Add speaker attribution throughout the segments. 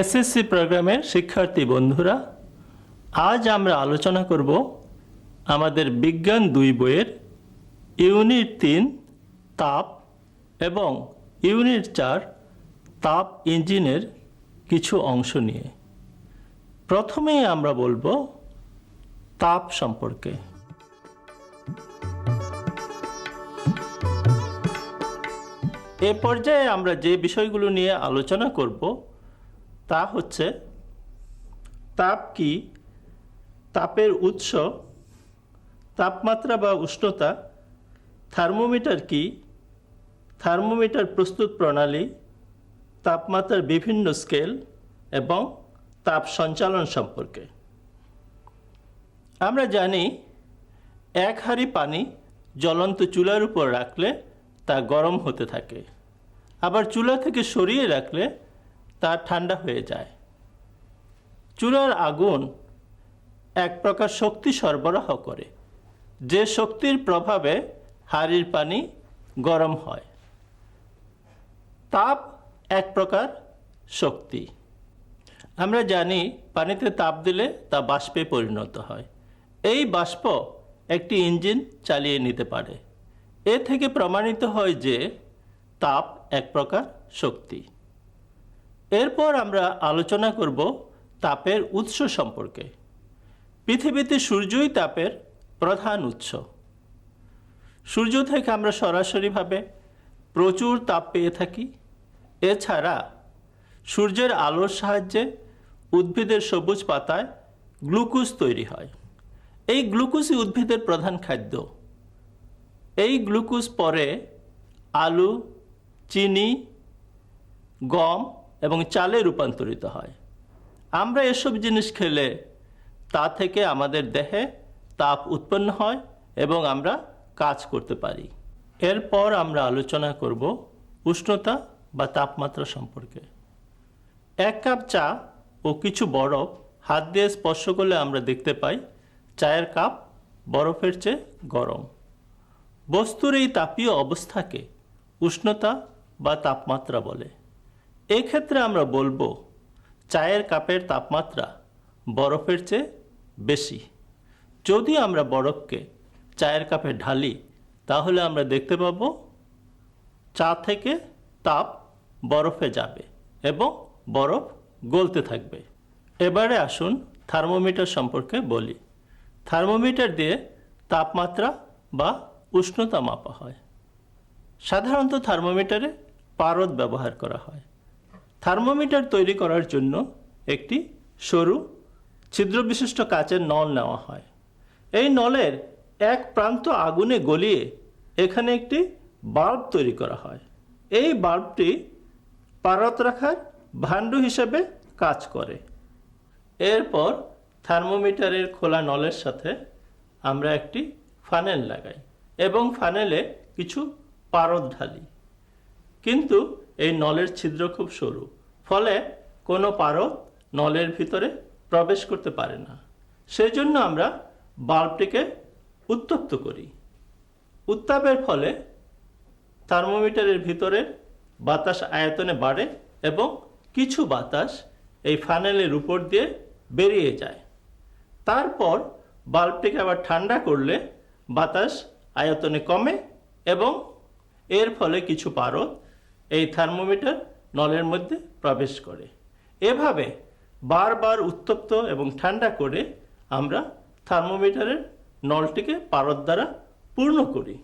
Speaker 1: SSC প্রোগ্রামের শিক্ষার্থী বন্ধুরা, আজ আমরা আলোচনা করব আমাদের বিজ্ঞান দুই বইয়ের ইউনিট তিন, তাপ এবং ইউনিট চার, তাপ ইঞ্জিনের কিছু অংশ নিয়ে। প্রথমেই আমরা বলব তাপ সম্পর্কে। এ পর্যায়ে আমরা যে বিষয়গুলো নিয়ে আলোচনা করব তা হচ্ছে তাপ কি? তাপের উৎস, তাপমাত্রা বা উষ্ণতা, থার্মোমিটার কি? থার্মোমিটার প্রস্তুত প্রণালী, তাপমাত্রার বিভিন্ন স্কেল এবং তাপ সঞ্চালন সম্পর্কে। আমরা জানি এক হাঁড়ি পানি জ্বলন্ত চুলার উপর রাখলে তা গরম হতে থাকে। আবার চুলা থেকে সরিয়ে রাখলে তা ঠান্ডা হয়ে যায়। চুলার আগুন এক প্রকার শক্তি সরবরাহ করে। যে শক্তির প্রভাবে হাড়ির পানি গরম হয়। তাপ এক প্রকার শক্তি। আমরা জানি পানিতে তাপ দিলে তা বাষ্পে পরিণত হয়। এই বাষ্প একটি ইঞ্জিন চালিয়ে নিতে পারে। এ থেকে প্রমাণিত হয় যে তাপ এক প্রকার শক্তি। এরপর আমরা আলোচনা করব তাপের উৎস সম্পর্কে। পৃথিবীতে সূর্যই তাপের প্রধান উৎস। সূর্য থেকে আমরা সরাসরিভাবে প্রচুর তাপ পেয়ে থাকি। এছাড়া সূর্যের আলোর সাহায্যে উদ্ভিদের সবুজ পাতায় গ্লুকোজ তৈরি হয়। এই গ্লুকোজই উদ্ভিদের প্রধান খাদ্য। এই গ্লুকোজ পরে আলু, চিনি, গম এবং চালে রূপান্তরিত হয়। আমরা এসব জিনিস খেলে তা থেকে আমাদের দেহে তাপ উৎপন্ন হয় এবং আমরা কাজ করতে পারি। এরপর আমরা আলোচনা করব উষ্ণতা বা তাপমাত্রা সম্পর্কে। এক কাপ চা ও কিছু বরফ হাত দিয়ে স্পর্শ করলে আমরা দেখতে পাই চায়ের কাপ বরফের চেয়ে গরম। বস্তুর এই তাপীয় অবস্থাকে উষ্ণতা বা তাপমাত্রা বলে। এক্ষেত্রে আমরা বলব, চায়ের কাপের তাপমাত্রা বরফের চেয়ে বেশি। যদি আমরা বরফকে চায়ের কাপে ঢালি, তাহলে আমরা দেখতে পাবো চা থেকে তাপ বরফে যাবে এবং বরফ গলতে থাকবে। এবারে আসুন থার্মোমিটার সম্পর্কে বলি। থার্মোমিটার দিয়ে তাপমাত্রা বা উষ্ণতা মাপা হয়। সাধারণত থার্মোমিটারে পারদ ব্যবহার করা হয়। থার্মোমিটার তৈরি করার জন্য একটি সরু ছিদ্রবিশিষ্ট কাচের নল নেওয়া হয়। এই নলের এক প্রান্ত আগুনে গলিয়ে এখানে একটি বাল্ব তৈরি করা হয়। এই বাল্বটি পারত রাখার ভাণ্ডু হিসেবে কাজ করে। এরপর থার্মোমিটারের খোলা নলের সাথে আমরা একটি ফানেল লাগাই এবং ফানেলে কিছু পারদ ঢালি। কিন্তু এই নলের ছিদ্র খুব সরু। ফলে কোনো পারদ নলের ভিতরে প্রবেশ করতে পারে না। সেজন্য আমরা বাল্বটিকে উত্তপ্ত করি। উত্তাপের ফলে থার্মোমিটারের ভিতরে বাতাস আয়তনে বাড়ে এবং কিছু বাতাস এই ফানেলের উপর দিয়ে বেরিয়ে যায়। তারপর বাল্বটিকে আবার ঠান্ডা করলে বাতাস আয়তনে কমে এবং এর ফলে কিছু পারদ এই থার্মোমিটার নলের মধ্যে প্রবেশ করে। এভাবে বারবার উত্তপ্ত এবং ঠান্ডা করে আমরা থার্মোমিটারের নলটিকে পারদ দ্বারা পূর্ণ করি।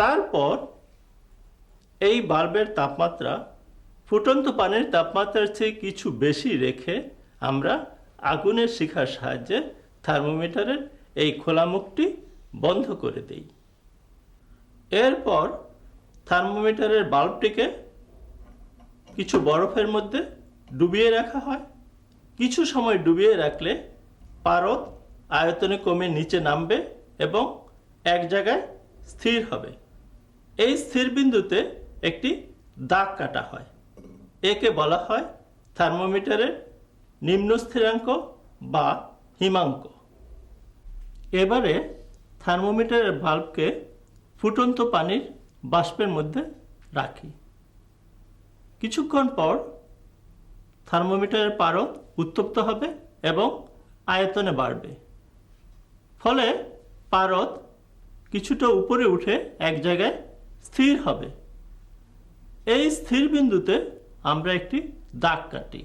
Speaker 1: তারপর এই বাল্বের তাপমাত্রা, ফুটন্ত পানির তাপমাত্রার চেয়ে কিছু বেশি রেখে আমরা আগুনের শিখার সাহায্যে থার্মোমিটারের এই খোলামুখটি বন্ধ করে দেই। এরপর থার্মোমিটারের বাল্বটিকে কিছু বরফের মধ্যে ডুবিয়ে রাখা হয়। কিছু সময় ডুবিয়ে রাখলে পারদ আয়তনে কমে নিচে নামবে এবং এক জায়গায় স্থির হবে। এই স্থির বিন্দুতে একটি দাগ কাটা হয়। একে বলা হয় থার্মোমিটারের নিম্ন স্থিরাঙ্ক বা হিমাঙ্ক। এবারে থার্মোমিটারের বাল্বকে ফুটন্ত পানির বাষ্পের মধ্যে রাখি। কিছুক্ষণ পর থার্মোমিটারের পারদ উত্তপ্ত হবে এবং আয়তনে বাড়বে। ফলে পারদ কিছুটা উপরে উঠে এক জায়গায় স্থির হবে। এই স্থির বিন্দুতে আমরা একটি দাগ কাটি।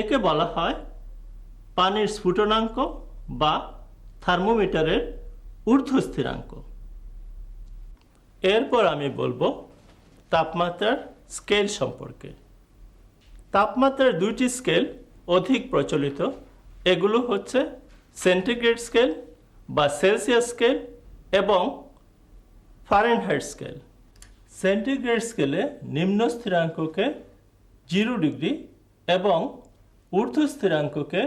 Speaker 1: একে বলা হয় পানির স্ফুটনাঙ্ক বা থার্মোমিটারের ঊর্ধ্ব স্থিরাঙ্ক এরপর আমি বলব তাপমাত্রার স্কেল সম্পর্কে। তাপমাত্রার দুইটি স্কেল অধিক প্রচলিত। এগুলো হচ্ছে সেন্টিগ্রেড স্কেল বা সেলসিয়াস স্কেল এবং ফারেনহাইট স্কেল। সেন্টিগ্রেড স্কেলে নিম্ন স্থিরাঙ্ককে জিরো ডিগ্রি এবং ঊর্ধ্ব স্থিরাঙ্ককে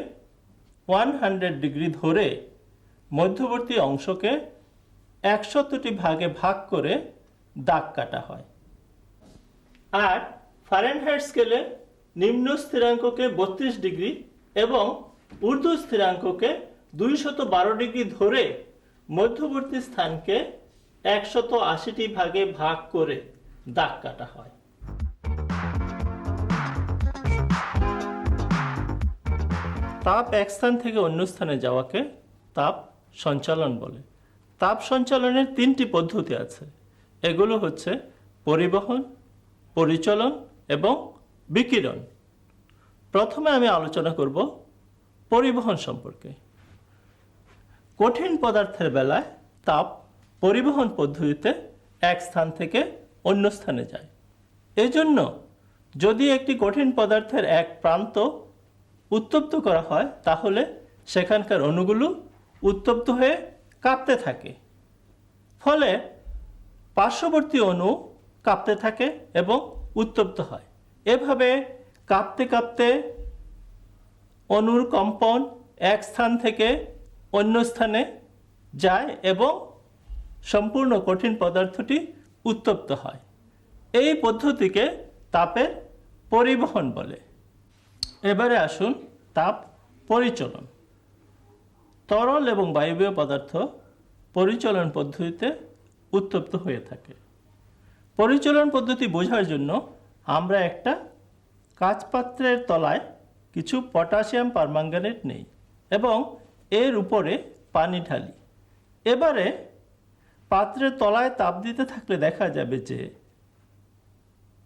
Speaker 1: ওয়ান হান্ড্রেড ডিগ্রি ধরে মধ্যবর্তী অংশকে একশতটি ভাগে ভাগ করে দাগ কাটা হয়। আর ফারেনহাইট স্কেলে নিম্ন স্থিরাঙ্ককে বত্রিশ ডিগ্রি এবং ঊর্ধ্ব স্থিরাঙ্ককে দুইশত বারো ডিগ্রি ধরে মধ্যবর্তী স্থানকে একশত আশিটি ভাগে ভাগ করে দাগ কাটা হয়। তাপ এক স্থান থেকে অন্য স্থানে যাওয়াকে তাপ সঞ্চালন বলে। তাপ সঞ্চালনের তিনটি পদ্ধতি আছে। এগুলো হচ্ছে পরিবহন পরিচলন এবং বিকিরণ। প্রথমে আমি আলোচনা করব পরিবহন সম্পর্কে। কঠিন পদার্থের বেলায় তাপ পরিবহন পদ্ধতিতে এক স্থান থেকে অন্য স্থানে যায়। এজন্য যদি একটি কঠিন পদার্থের এক প্রান্ত উত্তপ্ত করা হয়, তাহলে সেখানকার অণুগুলো উত্তপ্ত হয়ে কাঁপতে থাকে। ফলে পার্শ্ববর্তী অণু কাঁপতে থাকে এবং উত্তপ্ত হয়। এভাবে কাঁপতে কাঁপতে অণুর কম্পন এক স্থান থেকে অন্য স্থানে যায় এবং সম্পূর্ণ কঠিন পদার্থটি উত্তপ্ত হয়। এই পদ্ধতিকে তাপের পরিবহন বলে। এবারে আসুন তাপ পরিচলন। তরল এবং বায়বীয় পদার্থ পরিচলন পদ্ধতিতে উত্তপ্ত হয়ে থাকে। পরিচলন পদ্ধতি বোঝার জন্য আমরা একটা কাঁচপাত্রের তলায় কিছু পটাশিয়াম পারমাঙ্গানেট নেই এবং এর উপরে পানি ঢালি। এবারে পাত্রের তলায় তাপ দিতে থাকলে দেখা যাবে যে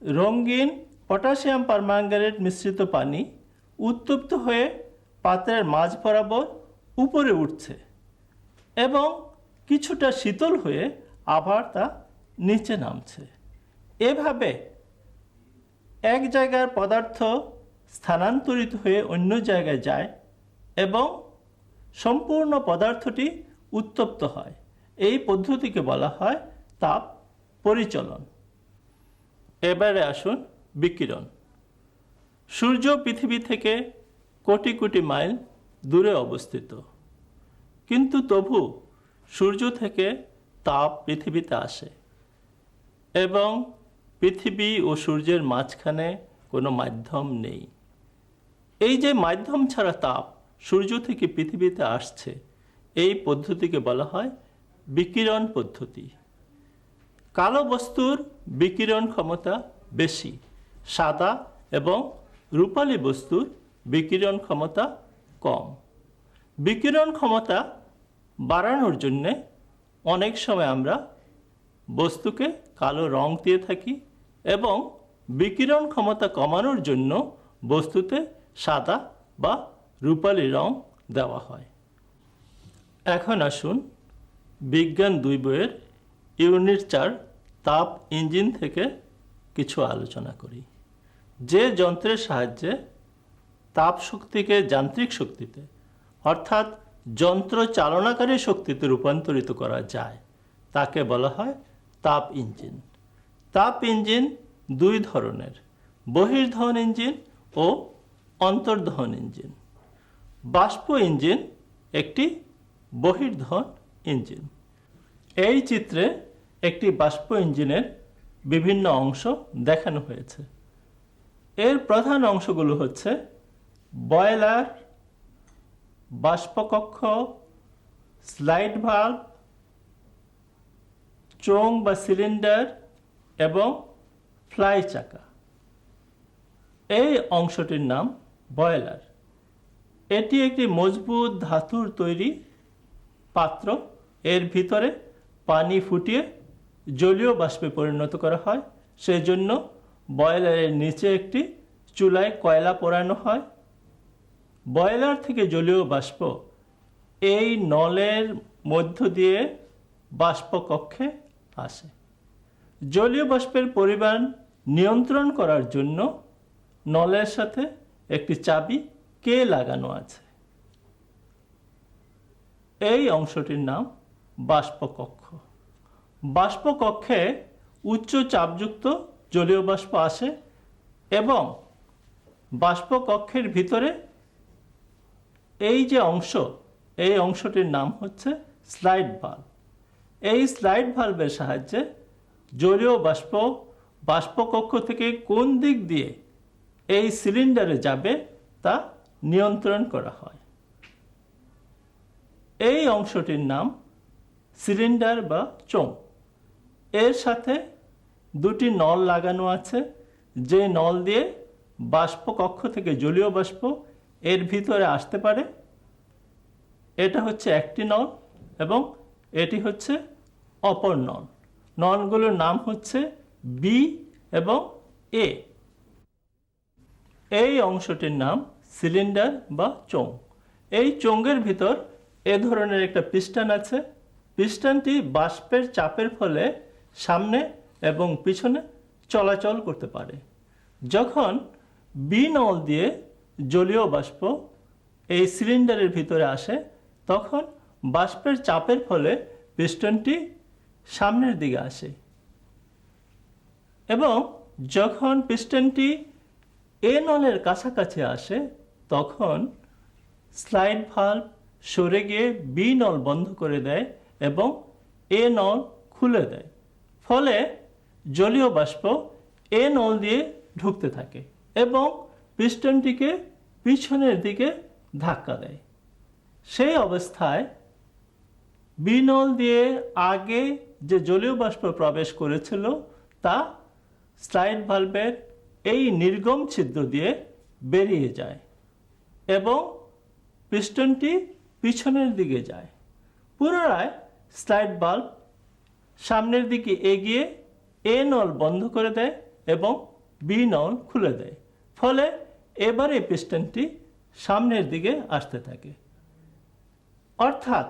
Speaker 1: রঙিন পটাশিয়াম পারমাঙ্গানেট মিশ্রিত পানি উত্তপ্ত হয়ে পাত্রের মাঝ বরাবর উপরে উঠছে এবং কিছুটা শীতল হয়ে আবার তা নিচে নামছে। এভাবে এক জায়গার পদার্থ স্থানান্তরিত হয়ে অন্য জায়গায় যায় এবং সম্পূর্ণ পদার্থটি উত্তপ্ত হয়। এই পদ্ধতিকে বলা হয় তাপ পরিচলন। এবারে আসুন বিকিরণ। সূর্য পৃথিবী থেকে কোটি কোটি মাইল দূরে অবস্থিত। কিন্তু তবু সূর্য থেকে তাপ পৃথিবীতে আসে এবং পৃথিবী ও সূর্যের মাঝখানে কোনো মাধ্যম নেই। এই যে মাধ্যম ছাড়া তাপ সূর্য থেকে পৃথিবীতে আসছে, এই পদ্ধতিকে বলা হয় বিকিরণ পদ্ধতি। কালো বস্তুর বিকিরণ ক্ষমতা বেশি, সাদা এবং রূপালী বস্তুর বিকিরণ ক্ষমতা কম। বিকিরণ ক্ষমতা বাড়ানোর জন্যে অনেক সময় আমরা বস্তুকে কালো রং দিয়ে থাকি এবং বিকিরণ ক্ষমতা কমানোর জন্য বস্তুতে সাদা বা রূপালী রং দেওয়া হয়। এখন আসুন বিজ্ঞান দুই বইয়ের ইউনিট চার তাপ ইঞ্জিন থেকে কিছু আলোচনা করি। যে যন্ত্রের সাহায্যে তাপ শক্তিকে যান্ত্রিক শক্তিতে, অর্থাৎ যন্ত্র চালনাকারী শক্তিতে রূপান্তরিত করা যায়, তাকে বলা হয় তাপ ইঞ্জিন। তাপ ইঞ্জিন দুই ধরনের, বহির্দহন ইঞ্জিন ও অন্তর্দহন ইঞ্জিন। বাষ্প ইঞ্জিন একটি বহির্দহন ইঞ্জিন। এই চিত্রে একটি বাষ্প ইঞ্জিনের বিভিন্ন অংশ দেখানো হয়েছে। এর প্রধান অংশগুলো হচ্ছে বয়লার, বাষ্পকক্ষ, স্লাইড ভাল্ব চোং বা সিলিন্ডার এবং ফ্লাই চাকা। এই অংশটির নাম বয়লার। এটি একটি মজবুত ধাতুর তৈরি পাত্র। এর ভিতরে পানি ফুটিয়ে জলীয় বাষ্পে পরিণত করা হয়। সেই জন্য বয়লারের নিচে একটি চুলায় কয়লা পোড়ানো হয়। বয়লার থেকে জলীয় বাষ্প এই নলের মধ্য দিয়ে বাষ্প কক্ষে আসে। জলীয় বাষ্পের পরিমাণ নিয়ন্ত্রণ করার জন্য নলের সাথে একটি চাবি কে লাগানো আছে। এই অংশটির নাম বাষ্পকক্ষ। বাষ্পকক্ষে উচ্চ চাপযুক্ত জলীয় বাষ্প আসে এবং বাষ্পকক্ষের ভিতরে এই যে অংশ, এই অংশটির নাম হচ্ছে স্লাইড ভাল্ব এই স্লাইড ভাল্বের সাহায্যে জলীয় বাষ্প, বাষ্পকক্ষ থেকে কোন দিক দিয়ে এই সিলিন্ডারে যাবে তা নিয়ন্ত্রণ করা হয়। এই অংশটির নাম সিলিন্ডার বা চোং এর সাথে দুটি নল লাগানো আছে, যে নল দিয়ে বাষ্প কক্ষ থেকে জলীয় বাষ্প এর ভিতরে আসতে পারে। এটা হচ্ছে একটি নল এবং এটি হচ্ছে অপর নল। নলগুলোর নাম হচ্ছে বি এবং এ। এই অংশটির নাম সিলিন্ডার বা চোং এই চোঙের ভিতর এ ধরনের একটা পিস্টন আছে। পিস্টনটি বাষ্পের চাপের ফলে সামনে এবং পিছনে চলাচল করতে পারে। যখন বি নল দিয়ে জলীয় বাষ্প এই সিলিন্ডারের ভিতরে আসে, তখন বাষ্পের চাপের ফলে পিস্টনটি সামনের দিকে আসে। এবং যখন পিস্টনটি এ নলের কাছাকাছি আসে, তখন স্লাইড ভাল্ব সরে গিয়ে বি নল বন্ধ করে দেয় এবং এ নল খুলে দেয়। ফলে জলীয় বাষ্প এ নল দিয়ে ঢুকতে থাকে এবং পিস্টনটিকে পিছনের দিকে ধাক্কা দেয়। সেই অবস্থায় বিনল দিয়ে আগে যে জলীয় বাষ্প প্রবেশ করেছিল, তা স্লাইড ভালভের এই নির্গম ছিদ্র দিয়ে বেরিয়ে যায় এবং পিস্টনটি পিছনের দিকে যায়। পুনরায় স্লাইড বাল্ব সামনের দিকে এগিয়ে এ নল বন্ধ করে দেয় এবং বি নল খুলে দেয়। ফলে এবারে পিস্টনটি সামনের দিকে আসতে থাকে। অর্থাৎ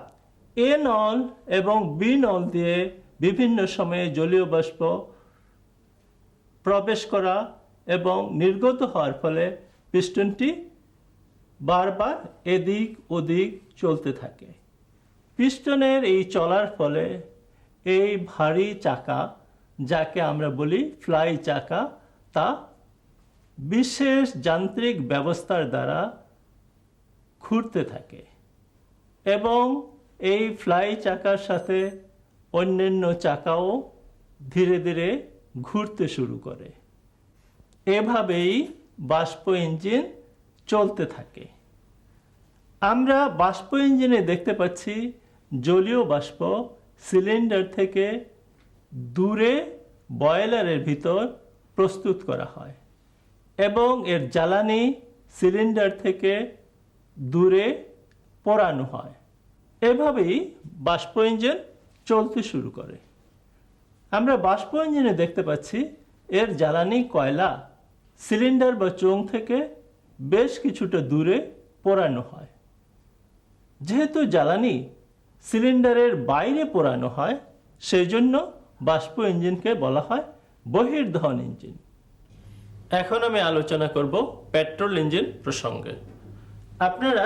Speaker 1: এ নল এবং বি নল দিয়ে বিভিন্ন সময়ে জলীয় বাষ্প প্রবেশ করা এবং নির্গত হওয়ার ফলে পিস্টনটি বারবার এদিক ওদিক চলতে থাকে। পিস্টনের এই চলার ফলে এই ভারী চাকা, যাকে আমরা বলি ফ্লাই চাকা, তা বিশেষ যান্ত্রিক ব্যবস্থার দ্বারা ঘুরতে থাকে এবং এই ফ্লাই চাকার সাথে অন্যান্য চাকাও ধীরে ধীরে ঘুরতে শুরু করে। এভাবেই বাষ্প ইঞ্জিন চলতে থাকে। আমরা বাষ্প ইঞ্জিনে দেখতে পাচ্ছি জলীয় বাষ্প সিলিন্ডার থেকে দূরে বয়লারের ভিতর প্রস্তুত করা হয় এবং এর জ্বালানি সিলিন্ডার থেকে দূরে পোড়ানো হয়। এভাবেই বাষ্প ইঞ্জিন চলতে শুরু করে। আমরা বাষ্প ইঞ্জিনে দেখতে পাচ্ছি এর জ্বালানি কয়লা সিলিন্ডার বা চোং থেকে বেশ কিছুটা দূরে পোড়ানো হয়। যেহেতু জ্বালানি সিলিন্ডারের বাইরে পোড়ানো হয় সেই জন্য বাষ্প ইঞ্জিনকে বলা হয় বহির্দহন ইঞ্জিন। এখন আমি আলোচনা করব পেট্রোল ইঞ্জিন প্রসঙ্গে। আপনারা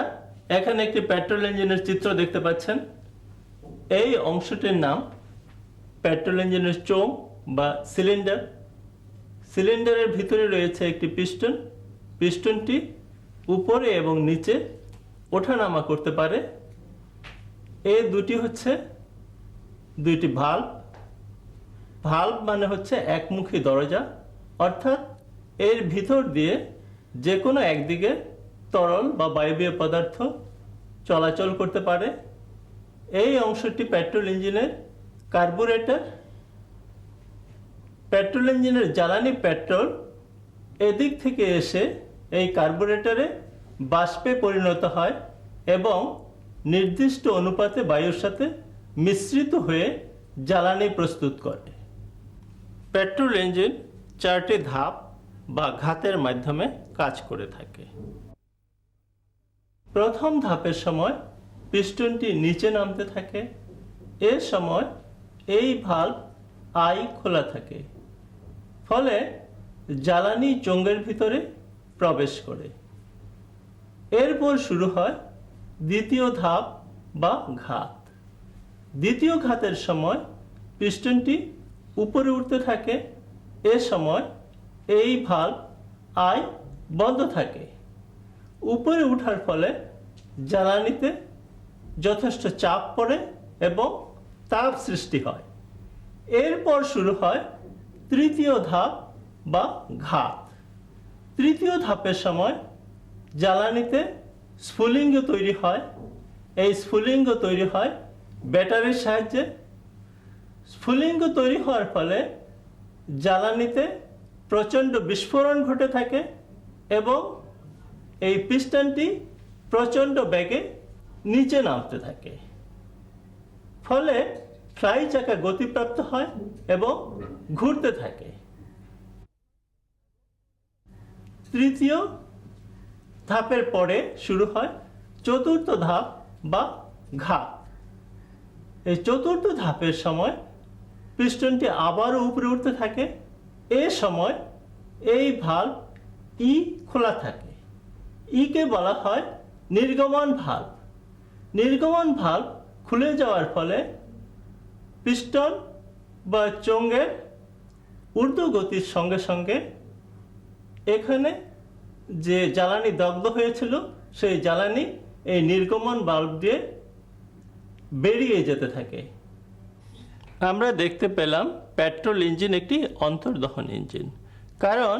Speaker 1: এখানে একটি পেট্রোল ইঞ্জিনের চিত্র দেখতে পাচ্ছেন। এই অংশটির নাম পেট্রোল ইঞ্জিনের চোং বা সিলিন্ডার। সিলিন্ডারের ভিতরে রয়েছে একটি পিস্টন। পিস্টনটি উপরে এবং নিচে ওঠানামা করতে পারে। এই দুটি হচ্ছে দুইটি ভাল্ব ভাল্ব মানে হচ্ছে একমুখী দরজা। অর্থাৎ এর ভিতর দিয়ে যে কোনো একদিকে তরল বা বায়বীয় পদার্থ চলাচল করতে পারে। এই অংশটি পেট্রোল ইঞ্জিনের কার্বুরেটর। পেট্রোল ইঞ্জিনের জ্বালানি পেট্রোল এদিক থেকে এসে এই কার্বোরেটরে বাষ্পে পরিণত হয় এবং নির্দিষ্ট অনুপাতে বায়ুর সাথে মিশ্রিত হয়ে জ্বালানি প্রস্তুত করে পেট্রোল ইঞ্জিন চারটি ধাপ বা ঘাতের মাধ্যমে কাজ করে থাকে। প্রথম ধাপের সময় পিস্টনটি নিচে নামতে থাকে। এ সময় এই ভাল্ব আই খোলা থাকে। ফলে জ্বালানি চোঙ্গের ভিতরে প্রবেশ করে। এরপর শুরু হয় দ্বিতীয় ধাপ বা ঘাত। দ্বিতীয় ঘাতের সময় পিস্টনটি উপরে উঠতে থাকে। এ সময় এই ভাল্ব আই বন্ধ থাকে। উপরে উঠার ফলে জ্বালানিতে যথেষ্ট চাপ পড়ে এবং তাপ সৃষ্টি হয়। এরপর শুরু হয় তৃতীয় ধাপ বা ঘাত। তৃতীয় ধাপের সময় জ্বালানিতে স্ফুলিঙ্গ তৈরি হয়। এই স্ফুলিঙ্গ তৈরি হয় ব্যাটারির সাহায্যে। স্ফুলিঙ্গ তৈরি হওয়ার ফলে জ্বালানিতে প্রচণ্ড বিস্ফোরণ ঘটে থাকে এবং এই পিস্টনটি প্রচণ্ড বেগে নিচে নামতে থাকে। ফলে ফ্লাই চাকা গতিপ্রাপ্ত হয় এবং ঘুরতে থাকে। তৃতীয় ধাপের পরে শুরু হয় চতুর্থ ধাপ বা ঘাত এই চতুর্থ ধাপের সময় পিস্টনটি আবারও উপরে উঠতে থাকে। এ সময় এই ভাল্ব ই খোলা থাকে। ইকে বলা হয় নির্গমন ভাল্ব নির্গমন ভাল্ব খুলে যাওয়ার ফলে পিস্টন বা চোঙ্গের ঊর্ধ্ব গতির সঙ্গে সঙ্গে এখানে যে জ্বালানি দগ্ধ হয়েছিল, সেই জ্বালানি এই নির্গমন বাল্ব দিয়ে বেরিয়ে যেতে থাকে। আমরা দেখতে পেলাম পেট্রোল ইঞ্জিন একটি অন্তর্দহন ইঞ্জিন। কারণ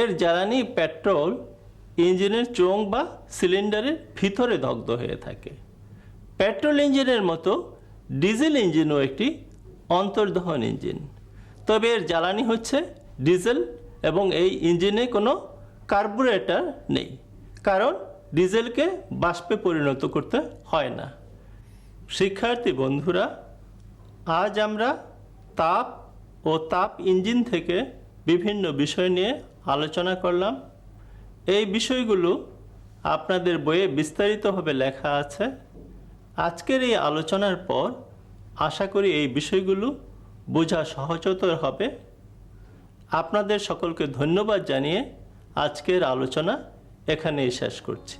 Speaker 1: এর জ্বালানি পেট্রোল ইঞ্জিনের চোং বা সিলিন্ডারের ভিতরে দগ্ধ হয়ে থাকে। পেট্রোল ইঞ্জিনের মতো ডিজেল ইঞ্জিনও একটি অন্তর্দহন ইঞ্জিন। তবে এর জ্বালানি হচ্ছে ডিজেল এবং এই ইঞ্জিনে কোনো কার্বোরেটর নেই, কারণ ডিজেলকে বাষ্পে পরিণত করতে হয় না। শিক্ষার্থী বন্ধুরা, আজ আমরা তাপ ও তাপ ইঞ্জিন থেকে বিভিন্ন বিষয় নিয়ে আলোচনা করলাম। এই বিষয়গুলো আপনাদের বইয়ে বিস্তারিতভাবে লেখা আছে। আজকের এই আলোচনার পর আশা করি এই বিষয়গুলো বোঝা সহজতর হবে। আপনাদের সকলকে ধন্যবাদ জানিয়ে আজকের আলোচনা এখানেই শেষ করছি।